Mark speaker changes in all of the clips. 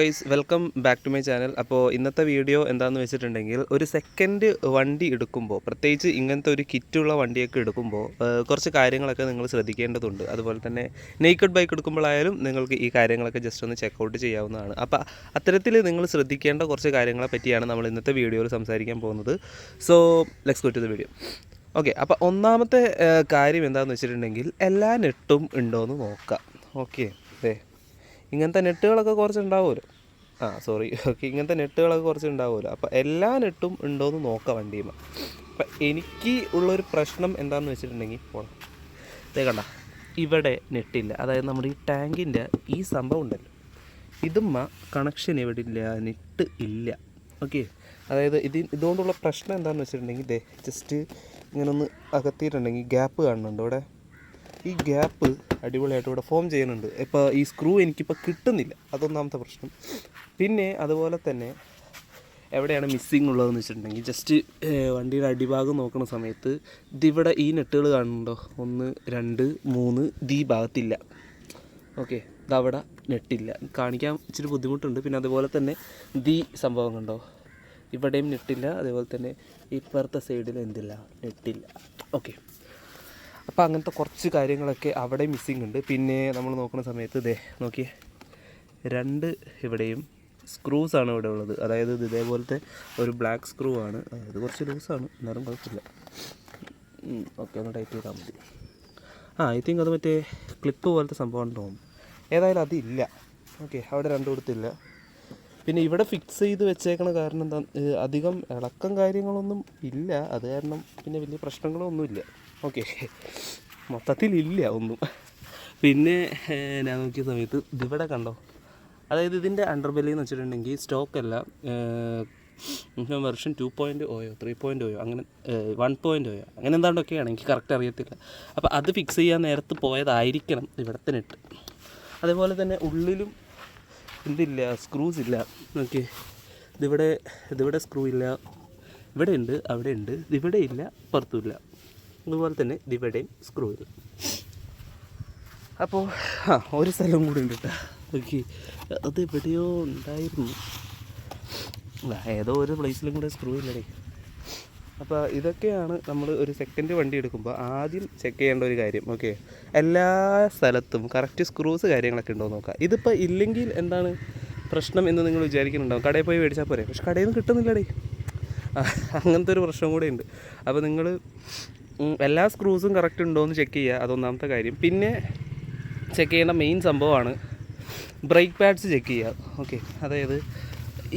Speaker 1: Guys welcome back to my channel അപ്പോൾ ഇന്നത്തെ video എന്താണെന്ന് വെച്ചിട്ടുണ്ടെങ്കിൽ ഒരു സെക്കൻഡ് വണ്ടി എടുക്കുമ്പോൾ പ്രത്യേകിച്ച് ഇങ്ങനത്തെ ഒരു കിറ്റുള്ള വണ്ടിയൊക്കെ എടുക്കുമ്പോൾ കുറച്ച് കാര്യങ്ങളൊക്കെ നിങ്ങൾ ശ്രദ്ധിക്കേണ്ടതുണ്ട്. അതുപോലെ തന്നെ നെയ്ക്കഡ് ബൈക്ക് എടുക്കുമ്പോഴായാലും നിങ്ങൾക്ക് ഈ കാര്യങ്ങളൊക്കെ ജസ്റ്റ് ഒന്ന് ചെക്കൗട്ട് ചെയ്യാവുന്നതാണ്. അപ്പോൾ അത്തരത്തിൽ നിങ്ങൾ ശ്രദ്ധിക്കേണ്ട കുറച്ച് കാര്യങ്ങളെ പറ്റിയാണ് നമ്മൾ ഇന്നത്തെ വീഡിയോയിൽ സംസാരിക്കാൻ പോകുന്നത്. So let's go to the video okay അപ്പോൾ ഒന്നാമത്തെ കാര്യം എന്താണെന്ന് വെച്ചിട്ടുണ്ടെങ്കിൽ എല്ലാ നെട്ടും ഉണ്ടോയെന്ന് നോക്കാം. ഓക്കെ ഇങ്ങനത്തെ നെട്ടുകളൊക്കെ കുറച്ച് ഉണ്ടാവുമല്ലോ ആ സോറി ഓക്കെ ഇങ്ങനത്തെ നെട്ടുകളൊക്കെ കുറച്ച് ഉണ്ടാവുമല്ലോ അപ്പോൾ എല്ലാ നെട്ടും ഉണ്ടോയെന്ന് നോക്കാം വണ്ടിയുമ്പോൾ അപ്പം എനിക്ക് ഉള്ളൊരു പ്രശ്നം എന്താണെന്ന് വെച്ചിട്ടുണ്ടെങ്കിൽ പോണം. ഇതേ കണ്ട ഇവിടെ നെട്ടില്ല. അതായത് നമ്മുടെ ഈ ടാങ്കിന്റെ ഈ സംഭവം ഉണ്ടല്ലോ. ഇതുമ്മ കണക്ഷൻ ഇവിടെ ഇല്ല നെറ്റ് ഇല്ല. ഓക്കെ അതായത് ഇത് ഇതുകൊണ്ടുള്ള പ്രശ്നം എന്താണെന്ന് വെച്ചിട്ടുണ്ടെങ്കിൽ ഇതേ ജസ്റ്റ് ഇങ്ങനെ ഒന്ന് അകത്തിയിട്ടുണ്ടെങ്കിൽ ഗ്യാപ്പ് കാണുന്നുണ്ട് ഇവിടെ ഈ ഗ്യാപ്പ് അടിപൊളിയായിട്ട് ഇവിടെ ഫോം ചെയ്യുന്നുണ്ട്. ഇപ്പോൾ ഈ സ്ക്രൂ എനിക്കിപ്പോൾ കിട്ടുന്നില്ല. അതൊന്നാമത്തെ പ്രശ്നം. പിന്നെ അതുപോലെ തന്നെ എവിടെയാണ് മിസ്സിങ് ഉള്ളതെന്ന് വെച്ചിട്ടുണ്ടെങ്കിൽ ജസ്റ്റ് വണ്ടിയുടെ അടിഭാഗം നോക്കുന്ന സമയത്ത് ഇതിവിടെ ഈ നെട്ടുകൾ കാണുന്നുണ്ടോ? ഒന്ന് രണ്ട് മൂന്ന് ഈ ഭാഗത്തില്ല. ഓക്കെ ഇതവിടെ നെട്ടില്ല. കാണിക്കാൻ ഇച്ചിരി ബുദ്ധിമുട്ടുണ്ട്. പിന്നെ അതുപോലെ തന്നെ ദി സംഭവം കണ്ടോ? ഇവിടെയും നെട്ടില്ല. അതേപോലെ തന്നെ ഇപ്പുറത്തെ സൈഡിൽ എന്തില്ല? നെട്ടില്ല. ഓക്കെ അപ്പോൾ അങ്ങനത്തെ കുറച്ച് കാര്യങ്ങളൊക്കെ അവിടെ മിസ്സിങ് ഉണ്ട്. പിന്നെ നമ്മൾ നോക്കുന്ന സമയത്ത് ഇതേ നോക്കിയേ. രണ്ട് ഇവിടെയും സ്ക്രൂസ് ആണ് ഇവിടെ ഉള്ളത്. അതായത് ഇത് ഇതേപോലത്തെ ഒരു ബ്ലാക്ക് സ്ക്രൂ ആണ്. അതായത് കുറച്ച് ലൂസാണ് എന്നാലും കുഴപ്പമില്ല. ഓക്കെ ഒന്ന് ടൈപ്പ് ചെയ്താൽ മതി. ആ ഐ തിങ്ക് അത് മറ്റേ ക്ലിപ്പ് പോലത്തെ സംഭവമാണ് തോന്നുന്നു. ഏതായാലും അതില്ല. ഓക്കെ അവിടെ രണ്ടു കൊടുത്തില്ല പിന്നെ ഇവിടെ ഫിക്സ് ചെയ്ത് വെച്ചേക്കണ കാരണം എന്താ അധികം ഇളക്കം കാര്യങ്ങളൊന്നും ഇല്ല. അത് കാരണം പിന്നെ വലിയ പ്രശ്നങ്ങളൊന്നും ഇല്ല ഓക്കെ മൊത്തത്തിലില്ല ഒന്നും. പിന്നെ ഞാൻ നോക്കിയ സമയത്ത് ഇതിവിടെ കണ്ടോ? അതായത് ഇതിന്റെ അണ്ടർബെല്ലി എന്ന് വെച്ചിട്ടുണ്ടെങ്കിൽ സ്റ്റോക്കല്ല version two point O three point O അങ്ങനെ വൺ പോയിന്റ് ഓയോ അങ്ങനെ എന്താണ്ടൊക്കെയാണ് എനിക്ക് കറക്റ്റ് അറിയത്തില്ല. അപ്പോൾ അത് ഫിക്സ് ചെയ്യാൻ നേരത്ത് പോയതായിരിക്കണം ഇവിടത്തിനിട്ട് അതേപോലെ തന്നെ ഉള്ളിലും എന്തില്ല സ്ക്രൂസ് ഇല്ല. ഓക്കെ ഇതിവിടെ ഇതിവിടെ സ്ക്രൂ ഇല്ല. ഇവിടെ ഉണ്ട് അവിടെ ഉണ്ട്. ഇതിവിടെ ഇല്ല പുറത്തുമില്ല അതുപോലെ തന്നെ ഇതിവിടെയും സ്ക്രൂ ഇല്ല. അപ്പോൾ ആ ഒരു സ്ഥലം കൂടി ഉണ്ട് കേട്ടോ ഓക്കെ അത് എവിടെയോ ഉണ്ടായിരുന്നു ഏതോ ഒരു പ്ലേസിലും കൂടെ സ്ക്രൂ ഇല്ലടേ. അപ്പോൾ ഇതൊക്കെയാണ് നമ്മൾ ഒരു സെക്കൻഡ് വണ്ടി എടുക്കുമ്പോൾ ആദ്യം ചെക്ക് ചെയ്യേണ്ട ഒരു കാര്യം ഓക്കെ എല്ലാ സ്ഥലത്തും കറക്റ്റ് സ്ക്രൂസ് കാര്യങ്ങളൊക്കെ ഉണ്ടോ നോക്കുക ഇതിപ്പോൾ ഇല്ലെങ്കിൽ എന്താണ് പ്രശ്നം എന്ന് നിങ്ങൾ വിചാരിക്കുന്നുണ്ടാവും. കടയിൽ പോയി മേടിച്ചാൽ പോരെ. പക്ഷെ കടയിൽ നിന്ന് കിട്ടുന്നില്ലടേ. അങ്ങനത്തെ ഒരു പ്രശ്നം കൂടെ ഉണ്ട്. അപ്പോൾ നിങ്ങൾ എല്ലാ സ്ക്രൂസും കറക്റ്റ് ഉണ്ടോ എന്ന് ചെക്ക് ചെയ്യുക അതൊന്നാമത്തെ കാര്യം. പിന്നെ ചെക്ക് ചെയ്യേണ്ട മെയിൻ സംഭവമാണ് ബ്രേക്ക് പാഡ്സ് ചെക്ക് ചെയ്യുക ഓക്കെ അതായത്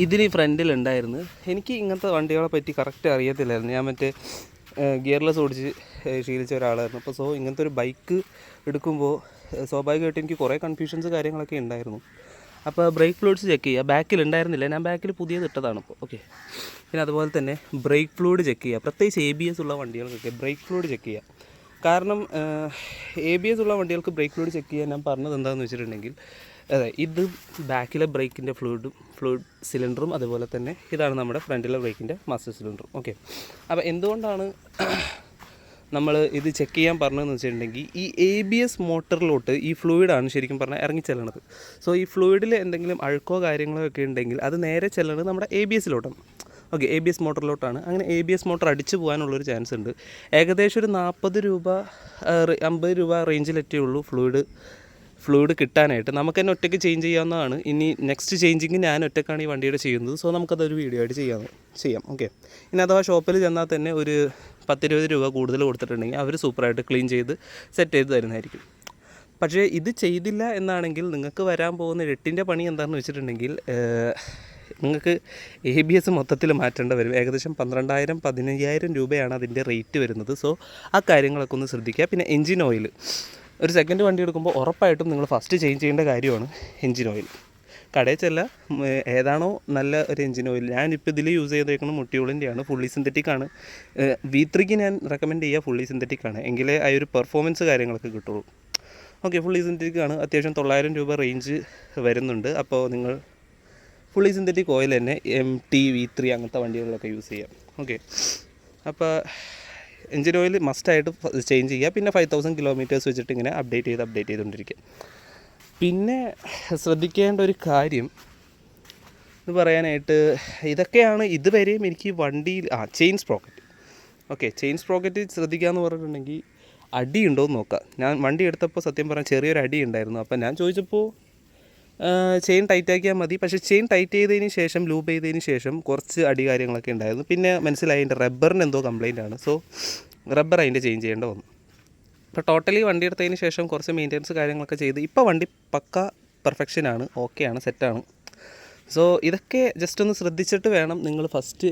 Speaker 1: ഇതിന് ഫ്രണ്ടിൽ ഉണ്ടായിരുന്നു. എനിക്ക് ഇങ്ങനത്തെ വണ്ടികളെ പറ്റി കറക്റ്റ് അറിയത്തില്ലായിരുന്നു. ഞാൻ മറ്റേ ഗിയർലെസ് ഓടിച്ച് ശീലിച്ച ഒരാളായിരുന്നു. അപ്പോൾ സോ ഇങ്ങനത്തെ ഒരു ബൈക്ക് എടുക്കുമ്പോൾ സ്വാഭാവികമായിട്ടും എനിക്ക് കുറേ കൺഫ്യൂഷൻസ് കാര്യങ്ങളൊക്കെ ഉണ്ടായിരുന്നു. അപ്പോൾ ബ്രേക്ക് ഫ്ലൂയിഡ്സ് ചെക്ക് ചെയ്യുക ബാക്കിൽ ഉണ്ടായിരുന്നില്ല. ഞാൻ ബാക്കിൽ പുതിയത് ഇട്ടതാണ് ഇപ്പോൾ ഓക്കെ പിന്നെ അതുപോലെ തന്നെ ബ്രേക്ക് ഫ്ലൂയിഡ് ചെക്ക് ചെയ്യുക പ്രത്യേകിച്ച് എ ബി എസ് ഉള്ള വണ്ടികൾക്കൊക്കെ ബ്രേക്ക് ഫ്ലൂയിഡ് ചെക്ക് ചെയ്യുക കാരണം എ ബി എസ് ഉള്ള വണ്ടികൾക്ക് ബ്രേക്ക് ഫ്ലൂയിഡ് ചെക്ക് ചെയ്യാൻ ഞാൻ പറഞ്ഞത് എന്താണെന്ന് വെച്ചിട്ടുണ്ടെങ്കിൽ അതെ ഇത് ബാക്കിലെ ബ്രേക്കിന്റെ ഫ്ലൂയിഡും ഫ്ലൂയിഡ് സിലിണ്ടറും അതുപോലെ തന്നെ ഇതാണ് നമ്മുടെ ഫ്രണ്ടിലെ ബ്രേക്കിന്റെ മാസ്റ്റർ സിലിണ്ടറും ഓക്കെ അപ്പോൾ എന്തുകൊണ്ടാണ് നമ്മൾ ഇത് ചെക്ക് ചെയ്യാൻ പറഞ്ഞതെന്ന് വെച്ചിട്ടുണ്ടെങ്കിൽ ഈ എ ബി എസ് മോട്ടറിലോട്ട് ഈ ഫ്ലൂയിഡാണ് ശരിക്കും പറഞ്ഞാൽ ഇറങ്ങി ചെല്ലണത്. സോ ഈ ഫ്ലൂയിഡിൽ എന്തെങ്കിലും അഴുക്കോ കാര്യങ്ങളോ ഒക്കെ ഉണ്ടെങ്കിൽ അത് നേരെ ചെല്ലണത് നമ്മുടെ എ ബി എസിലോട്ടാണ് ഓക്കെ എ ബി എസ് മോട്ടറിലോട്ടാണ്. അങ്ങനെ എ ബി എസ് മോട്ടർ അടിച്ചു പോകാനുള്ളൊരു ചാൻസ് ഉണ്ട്. ഏകദേശം ഒരു നാൽപ്പത് രൂപ അമ്പത് രൂപ റേഞ്ചിലെറ്റേ ഉള്ളൂ ഫ്ലൂയിഡ് ഫ്ലൂയിഡ് കിട്ടാനായിട്ട്. നമുക്ക് തന്നെ ഒറ്റയ്ക്ക് ചേഞ്ച് ചെയ്യാവുന്നതാണ്. ഇനി നെക്സ്റ്റ് ചേഞ്ചിങ് ഞാൻ ഒറ്റക്കാണ് ഈ വണ്ടിയുടെ ചെയ്യുന്നത്. സോ നമുക്കതൊരു വീഡിയോ ആയിട്ട് ചെയ്യാം. ചെയ്യാം. ഓക്കെ ഇനി അഥവാ ഷോപ്പിൽ ചെന്നാൽ തന്നെ ഒരു പത്തിരുപത് രൂപ കൂടുതൽ കൊടുത്തിട്ടുണ്ടെങ്കിൽ അവർ സൂപ്പറായിട്ട് ക്ലീൻ ചെയ്ത് സെറ്റ് ചെയ്ത് തരുന്നതായിരിക്കും. പക്ഷേ ഇത് ചെയ്തില്ല എന്നാണെങ്കിൽ നിങ്ങൾക്ക് വരാൻ പോകുന്ന എട്ടിന്റെ പണി എന്താണെന്ന് വെച്ചിട്ടുണ്ടെങ്കിൽ നിങ്ങൾക്ക് എ ബി എസ് മൊത്തത്തിൽ മാറ്റേണ്ട വരും. ഏകദേശം പന്ത്രണ്ടായിരം പതിനയ്യായിരം രൂപയാണ് അതിന്റെ റേറ്റ് വരുന്നത്. സോ ആ കാര്യങ്ങളൊക്കെ ഒന്ന് ശ്രദ്ധിക്കുക. പിന്നെ എൻജിൻ ഓയിൽ. ഒരു സെക്കൻഡ് വണ്ടി എടുക്കുമ്പോൾ ഉറപ്പായിട്ടും നിങ്ങൾ ഫസ്റ്റ് ചേഞ്ച് ചെയ്യേണ്ട കാര്യമാണ് എൻജിൻ ഓയിൽ. കടയിൽ ചെല്ല ഏതാണോ നല്ല ഒരു എൻജിൻ ഓയിൽ. ഞാനിപ്പോൾ ഇതിൽ യൂസ് ചെയ്തേക്കുന്നത് മുട്ടിയോളിന്റെയാണ് ഫുള്ളി സിന്തറ്റിക് ആണ്. വി ത്രീക്ക് ഞാൻ റെക്കമെൻഡ് ചെയ്യുക ഫുള്ളി സിന്തറ്റിക് ആണ്. എങ്കിലേ ആ ഒരു പെർഫോമൻസ് കാര്യങ്ങളൊക്കെ കിട്ടുള്ളൂ. ഓക്കെ ഫുള്ളി സിന്തറ്റിക് ആണ്. അത്യാവശ്യം തൊള്ളായിരം രൂപ റേഞ്ച് വരുന്നുണ്ട്. അപ്പോൾ നിങ്ങൾ ഫുള്ളി സിന്തറ്റിക് ഓയിൽ തന്നെ എം ടി വി ത്രീ അങ്ങനത്തെ വണ്ടികളിലൊക്കെ യൂസ് ചെയ്യാം. ഓക്കെ അപ്പോൾ എഞ്ചിൻ ഓയിൽ മസ്റ്റായിട്ട് ചേഞ്ച് ചെയ്യുക. പിന്നെ ഫൈവ് തൗസൻഡ് കിലോമീറ്റേഴ്സ് വെച്ചിട്ട് ഇങ്ങനെ അപ്ഡേറ്റ് ചെയ്ത് അപ്ഡേറ്റ് ചെയ്തുകൊണ്ടിരിക്കുക. പിന്നെ ശ്രദ്ധിക്കേണ്ട ഒരു കാര്യം എന്ന് പറയാനായിട്ട് ഇതൊക്കെയാണ് ഇതുവരെയും എനിക്ക് വണ്ടിയിൽ ആ chain sprocket okay chain sprocket ശ്രദ്ധിക്കാമെന്ന് പറഞ്ഞിട്ടുണ്ടെങ്കിൽ അടിയുണ്ടോ എന്ന് നോക്കാം. ഞാൻ വണ്ടി എടുത്തപ്പോൾ സത്യം പറഞ്ഞാൽ ചെറിയൊരു അടി ഉണ്ടായിരുന്നു. അപ്പോൾ ഞാൻ ചോദിച്ചപ്പോൾ ചെയിൻ ടൈറ്റ് ആക്കിയാൽ മതി. പക്ഷേ ചെയിൻ ടൈറ്റ് ചെയ്തതിന് ശേഷം ലൂപ്പ് ചെയ്തതിന് ശേഷം കുറച്ച് അടി കാര്യങ്ങളൊക്കെ ഉണ്ടായിരുന്നു. പിന്നെ മനസ്സിലായി അതിന്റെ റബ്ബറിന് എന്തോ കംപ്ലൈന്റ് ആണ്. സോ റബ്ബർ അതിന്റെ ചേഞ്ച് ചെയ്യേണ്ട വന്നു. അപ്പോൾ ടോട്ടലി വണ്ടി എടുത്തതിന് ശേഷം കുറച്ച് മെയിന്റെനൻസ് കാര്യങ്ങളൊക്കെ ചെയ്ത് ഇപ്പോൾ വണ്ടി പക്ക പെർഫെക്ഷനാണ് ഓക്കെയാണ് സെറ്റാണ് സോ ഇതൊക്കെ ജസ്റ്റ് ഒന്ന് ശ്രദ്ധിച്ചിട്ട് വേണം നിങ്ങൾ ഫസ്റ്റ്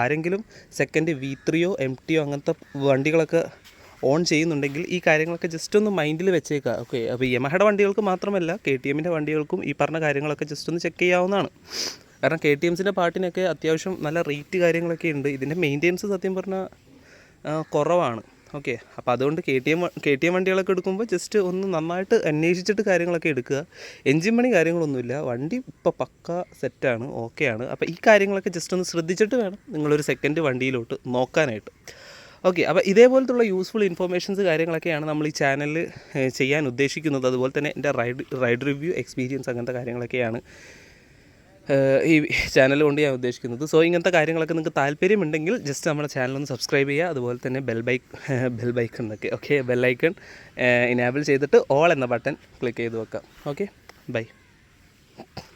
Speaker 1: ആരെങ്കിലും സെക്കൻഡ് വി ത്രീയോ എം ടിയോ അങ്ങനത്തെ വണ്ടികളൊക്കെ ഓൺ ചെയ്യുന്നുണ്ടെങ്കിൽ ഈ കാര്യങ്ങളൊക്കെ ജസ്റ്റ് ഒന്ന് മൈൻഡിൽ വെച്ചേക്കുക ഓക്കെ അപ്പോൾ യമഹയുടെ വണ്ടികൾക്ക് മാത്രമല്ല കെ ടി എമ്മിന്റെ വണ്ടികൾക്കും ഈ പറഞ്ഞ കാര്യങ്ങളൊക്കെ ജസ്റ്റ് ഒന്ന് ചെക്ക് ചെയ്യാവുന്നതാണ്. കാരണം കെ ടി എംസിന്റെ പാട്ടിനൊക്കെ അത്യാവശ്യം നല്ല റേറ്റ് കാര്യങ്ങളൊക്കെ ഉണ്ട്. ഇതിന്റെ മെയിന്റെനൻസ് സത്യം പറഞ്ഞാൽ കുറവാണ്. ഓക്കെ അപ്പോൾ അതുകൊണ്ട് K T M K T M വണ്ടികളൊക്കെ എടുക്കുമ്പോൾ ജസ്റ്റ് ഒന്ന് നന്നായിട്ട് അന്വേഷിച്ചിട്ട് കാര്യങ്ങളൊക്കെ എടുക്കുക. എൻജിൻ പണി കാര്യങ്ങളൊന്നുമില്ല. വണ്ടി ഇപ്പോൾ പക്ക സെറ്റാണ് ഓക്കെയാണ് അപ്പോൾ ഈ കാര്യങ്ങളൊക്കെ ജസ്റ്റ് ഒന്ന് ശ്രദ്ധിച്ചിട്ട് വേണം നിങ്ങളൊരു സെക്കൻഡ് വണ്ടിയിലോട്ട് നോക്കാനായിട്ട്. ഓക്കെ അപ്പോൾ ഇതേപോലത്തുള്ള യൂസ്ഫുൾ ഇൻഫോർമേഷൻസ് കാര്യങ്ങളൊക്കെയാണ് നമ്മൾ ഈ ചാനലിൽ ചെയ്യാൻ ഉദ്ദേശിക്കുന്നത്. അതുപോലെ തന്നെ എന്റെ റൈഡ് റൈഡ് റിവ്യൂ എക്സ്പീരിയൻസ് അങ്ങനത്തെ കാര്യങ്ങളൊക്കെയാണ് ഈ ചാനൽ കൊണ്ട് ഞാൻ ഉദ്ദേശിക്കുന്നത്. സോ ഇങ്ങനത്തെ കാര്യങ്ങളൊക്കെ നിങ്ങൾക്ക് താല്പര്യമുണ്ടെങ്കിൽ ജസ്റ്റ് നമ്മുടെ ചാനൽ ഒന്ന് സബ്സ്ക്രൈബ് ചെയ്യുക. അതുപോലെ തന്നെ ബെൽ ബൈക്ക് ബെൽ ബൈക്കൺ എന്നൊക്കെ ഓക്കെ ബെൽ ഐക്കൺ ഇനാബിൾ ചെയ്തിട്ട് ഓൾ എന്ന ബട്ടൺ ക്ലിക്ക് ചെയ്ത് വെക്കാം ഓക്കെ ബൈ